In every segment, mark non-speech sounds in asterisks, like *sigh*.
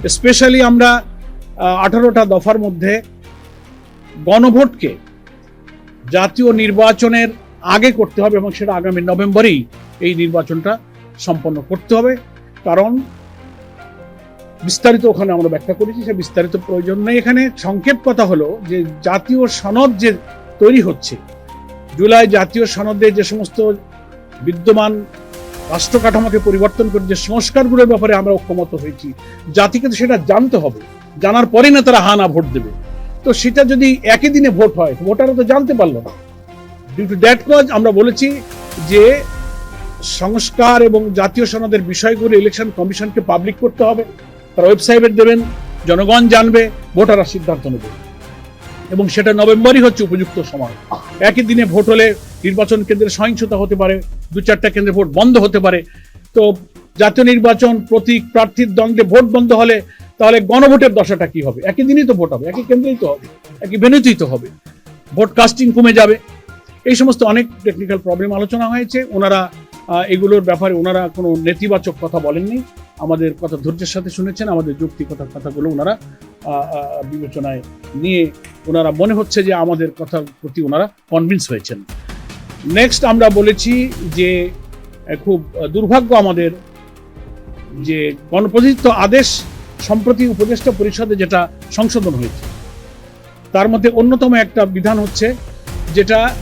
Specially আমরা আঠারোটা দফার মধ্যে গণভোটকে জাতীয় নির্বাচনের আগে করতে হবে এবং সেটা আগামী নভেম্বরেই এই নির্বাচনটা সম্পন্ন করতে হবে। কারণ বিস্তারিত ওখানে আমরা ব্যাখ্যা করেছি, সে বিস্তারিত প্রয়োজন নেই। এখানে সংক্ষেপ কথা হলো যে জাতীয় সনদ যে তৈরি হচ্ছে, জুলাই জাতীয় সনদে যে সমস্ত বিদ্যমান রাষ্ট্র কাঠামোকে পরিবর্তন করে যে সংস্কারগুলোর ব্যাপারে আমরা ঐক্যমত হয়েছি, জাতিকে তো সেটা জানতে হবে। জানার পরে না তারা হানা ভোট দেবে। তো সেটা যদি একই দিনে ভোট হয়, ভোটাররা তো জানতে পারল না। ডিউ টু দ্যাট কজ আমরা বলেছি যে সংস্কার এবং জাতীয় সনদের বিষয়গুলো ইলেকশন কমিশনকে পাবলিক করতে হবে। তারা ওয়েবসাইটে দেবেন, জনগণ জানবে, ভোটাররা সিদ্ধান্ত নেবে। এবং সেটা নভেম্বরই হচ্ছে উপযুক্ত সময়। একই দিনে ভোট হলে নির্বাচন কেন্দ্রে সহিংসতা হতে পারে, দু চারটা কেন্দ্রে ভোট বন্ধ হতে পারে। তো জাতীয় নির্বাচন প্রতীক প্রার্থীর দ্বন্দ্বে ভোট বন্ধ হলে তাহলে গণভোটের দশাটা কি হবে? একই দিনই তো ভোট হবে, একই কেন্দ্রেই তো হবে, একই ভেনুতেই তো হবে। ভোট কাস্টিং কমে যাবে। এই সমস্ত অনেক টেকনিক্যাল প্রবলেম আলোচনা হয়েছে। ওনারা এগুলোর ব্যাপারে ওনারা কোনো নেতিবাচক কথা বলেননি। আমাদের কথা ধৈর্যের সাথে শুনেছেন, আমাদের যৌক্তিকতার কথাগুলো ওনারা বিবেচনায় নিয়ে ওনারা মনে হচ্ছে যে আমাদের কথার প্রতি ওনারা কনভিন্স হয়েছেন। নেক্সট আমরা বলেছি যে খুব দুর্ভাগ্য আমাদের যে গণপ্রতিনিধিত্ব আদেশ সম্প্রতি উপদেষ্টা পরিষদে যেটা সংশোধন হয়েছে। তার মধ্যে অন্যতম একটা বিধান হচ্ছে যেটা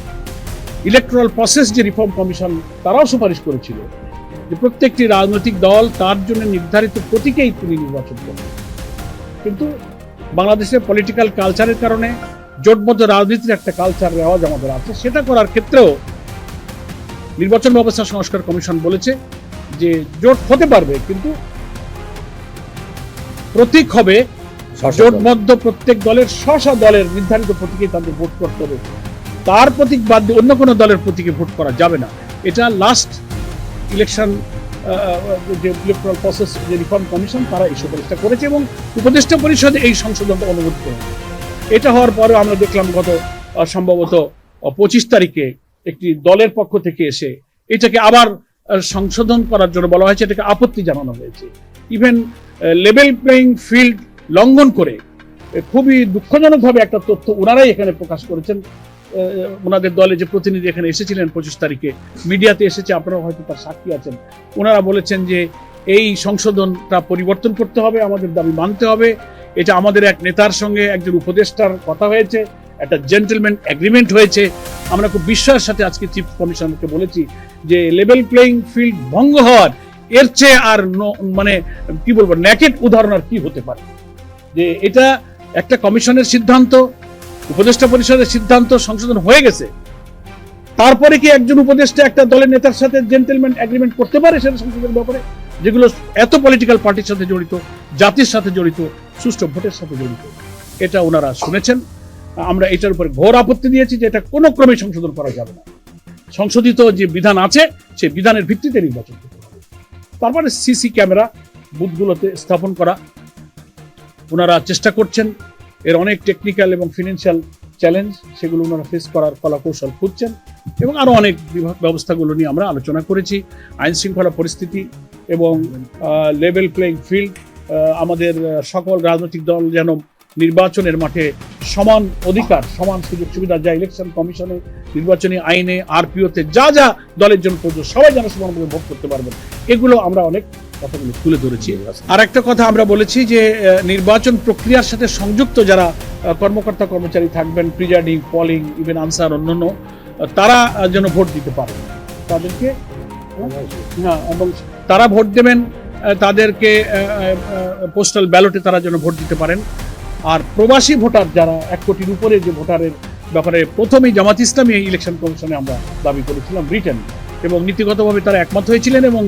ইলেকট্রাল প্রসেস যে রিফর্ম কমিশন তারাও সুপারিশ করেছিল যে প্রত্যেকটি রাজনৈতিক দল তার জন্য নির্ধারিত প্রতীকেই তিনি নির্বাচন করবেন। কিন্তু বাংলাদেশের পলিটিক্যাল কালচারের কারণে জোটবদ্ধ রাজনীতির একটা কালচার রেওয়াজ আমাদের আছে। সেটা করার ক্ষেত্রেও নির্বাচন ব্যবস্থা সংস্কার কমিশন বলেছে যে জোট হতে পারবে কিন্তু প্রতীক হবে জোটবদ্ধ প্রত্যেক দলের স্ব দলের নির্ধারিত প্রতীকে তাদের ভোট করতে হবে। তার প্রতীক বাদ দিয়ে অন্য কোনো দলের প্রতীকে ভোট করা যাবে না। এটা লাস্ট ইলেকশন যে ইলেকট্রাল প্রসেস যে রিফর্ম কমিশন তারা এই সুপারিশটা করেছে এবং উপদেষ্টা পরিষদে এই সংশোধনটা অনুমোদিত হয়েছে। এটা হওয়ার পরে আমরা দেখলাম গত সম্ভবত পঁচিশ তারিখে একটি দলের পক্ষ থেকে এসে এটাকে আবার সংশোধন করার জন্য বলা হয়েছে, এটাকে আপত্তি জানানো হয়েছে। ইভেন লেভেল প্লেইং ফিল্ড লঙ্ঘন করে খুবই দুঃখজনকভাবে একটা তথ্য ওনারাই এখানে প্রকাশ করেছেন। ওনাদের দলে যে প্রতিনিধি এখানে এসেছিলেন পঁচিশ তারিখে, মিডিয়াতে এসেছে আপনারা হয়তো তার সাক্ষী আছেন। ওনারা বলেছেন যে এই সংশোধনটা পরিবর্তন করতে হবে, আমাদের দাবি মানতে হবে। এটা আমাদের এক নেতার সঙ্গে একজন উপদেষ্টার কথা হয়েছে, একটা জেন্টেলম্যান এগ্রিমেন্ট হয়েছে। আমরা খুব বিশ্বাসের সাথে আজকে চিফ কমিশনারকে বলেছি যে লেভেল প্লেইং ফিল্ড ভঙ্গ হওয়ার, এর চেয়ে আর মানে কি বলব ন্যাকেট উদাহরণ আর কি হতে পারে? যে এটা একটা কমিশনের সিদ্ধান্ত, উপদেষ্টা পরিষদের সিদ্ধান্ত সংশোধন হয়ে গেছে। তারপরে কি একজন উপদেষ্টা একটা দলের নেতার সাথে জেন্টেলম্যান এগ্রিমেন্ট করতে পারে সেটা সংশোধনের ব্যাপারে? যেগুলো এত পলিটিক্যাল পার্টির সাথে জড়িত, জাতির সাথে জড়িত সুষ্ঠু ভোটের সাথে জড়িত। এটা ওনারা শুনেছেন। আমরা এটার উপরে ঘোর আপত্তি দিয়েছি যে এটা কোনো ক্রমে সংশোধন করা যাবে না। সংশোধিত যে বিধান আছে, সেই বিধানের ভিত্তিতে নির্বাচন করতে হবে। তারপরে সিসি ক্যামেরা বুথগুলোতে স্থাপন করা। ওনারা চেষ্টা করছেন, এর অনেক টেকনিক্যাল এবং ফিনান্সিয়াল চ্যালেঞ্জ সেগুলো ওনারা ফেস করার কলাকৌশল খুঁজছেন এবং আরও অনেক বিভাগ ব্যবস্থাগুলো নিয়ে আমরা আলোচনা করেছি। আইন শৃঙ্খলা পরিস্থিতি এবং লেভেল প্লেইং ফিল্ড আমাদের সকল রাজনৈতিক দল যেন নির্বাচনের মাঠে সমান অধিকার সমান সুযোগ সুবিধা যা ইলেকশন কমিশনে নির্বাচনী আইনে আরপিওতে যা যা দলের জন্য প্রযোজ্য সবাই যেন সমানভাবে ভোট করতে পারবেন। এগুলো আমরা অনেক কথাগুলো তুলে ধরেছি। আর একটা কথা আমরা বলেছি যে নির্বাচন প্রক্রিয়ার সাথে সংযুক্ত যারা কর্মকর্তা কর্মচারী থাকবেন প্রিজাইডিং পলিং ইভেন আনসার অন্যান্য তারা যেন ভোট দিতে পারেন। তাদেরকে হ্যাঁ এবং তারা ভোট দেবেন তাদেরকে পোস্টাল ব্যালটে তারা যেন ভোট দিতে পারেন। আর প্রবাসী ভোটার যারা, এক কোটির উপরে যে ভোটারের ব্যাপারে প্রথমেই জামাত ইসলামী ইলেকশন কমিশনে আমরা দাবি করেছিলাম ব্রিটেন এবং নীতিগতভাবে তারা একমত হয়েছিলেন এবং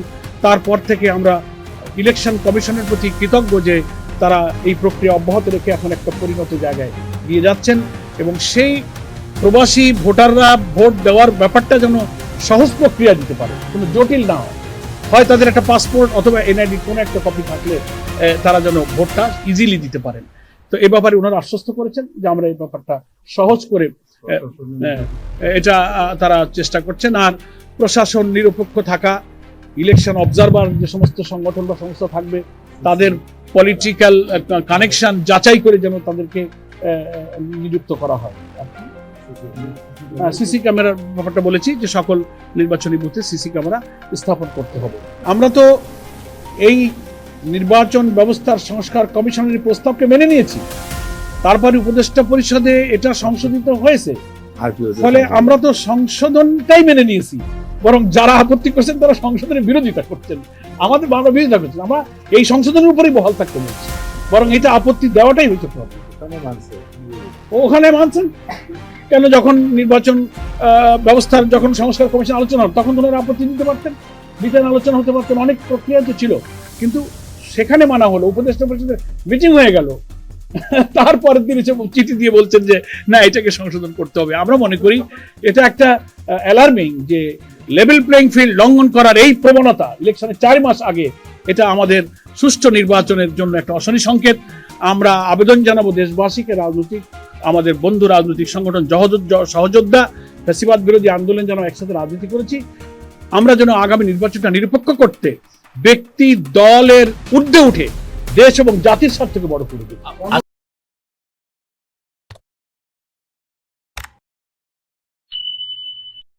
তারপর থেকে আমরা ইলেকশন কমিশনের প্রতি কৃতজ্ঞ যে তারা এই প্রক্রিয়া অব্যাহত রেখে এখন একটা পরিণত জায়গায় দিয়ে যাচ্ছেন এবং সেই প্রবাসী ভোটাররা ভোট দেওয়ার ব্যাপারটা যেন সহজ প্রক্রিয়া দিতে পারে, কোনো জটিল না হয়। হয় তাদের একটা পাসপোর্ট অথবা এনআইডি কোনো একটা কপি থাকলে তারা যেন ভোটটা ইজিলি দিতে পারেন। তো এ ব্যাপারে ওনারা আশ্বস্ত করেছেন যে আমরা এই ব্যাপারটা সহজ করে এটা তারা চেষ্টা করছেন। আর প্রশাসন নিরপেক্ষ থাকা ইলেকশন অবজারভার যে সমস্ত সংগঠন বা সংস্থা থাকবে, তাদের পলিটিক্যাল কানেকশন যাচাই করে যেন তাদেরকে নিযুক্ত করা হয়। সিসি ক্যামেরার ব্যাপারটা বলেছি যে সকল নির্বাচনী বুথে সিসি ক্যামেরা স্থাপন করতে হবে। আমরা তো এই নির্বাচন ব্যবস্থার সংস্কার কমিশনের প্রস্তাবকে মেনে নিয়েছি। তারপরে উপদেষ্টা পরিষদে এটা সংশোধিত হয়েছে। ফলে আমরা তো সংশোধনটাই মেনে নিয়েছি। বরং যারা আপত্তি করছেন তারা সংশোধনের বিরোধিতা করছেন। আমাদের বাংলা বিরোধিতা করছেন। আমরা এই সংশোধনের উপরেই বহাল থাকতে বলছি। বরং এটা আপত্তি দেওয়াটাই হইতে হবে ওখানে মানছেন? কেন যখন নির্বাচন ব্যবস্থার যখন সংস্কার কমিশন আলোচনা হলো, তখন ওনারা আপত্তি দিতে পারতেন? বিচার আলোচনা হতে পারতেন, অনেক প্রক্রিয়া তো ছিল। কিন্তু সেখানে মানা হলো, উপদেষ্টা পরিষদের মিটিং হয়ে গেল। *laughs* তারপরের দিন এসে চিঠি দিয়ে বলছেন যে, না, এটাকে সংশোধন করতে হবে। আমরা মনে করি এটা একটা অ্যালার্মিং যে লেভেল প্লেইং ফিল্ড লঙ্ঘন করার এই প্রবণতা ইলেকশনের চার মাস আগে, এটা আমাদের সুষ্ঠু নির্বাচনের জন্য একটা অশনি সংকেত। আমরা আবেদন জানাব দেশবাসীকে, রাজনৈতিক আমাদের বন্ধু রাজনৈতিক সংগঠন সহযোদ্ধা ফ্যাসিবাদ বিরোধী আন্দোলন যেন একসাথে রাজনীতি করেছি। আমরা যেন আগামী নির্বাচনটা নিরপেক্ষ করতে ব্যক্তি দলের ঊর্ধ্বে উঠে দেশ এবং জাতির স্বার্থকে বড় করে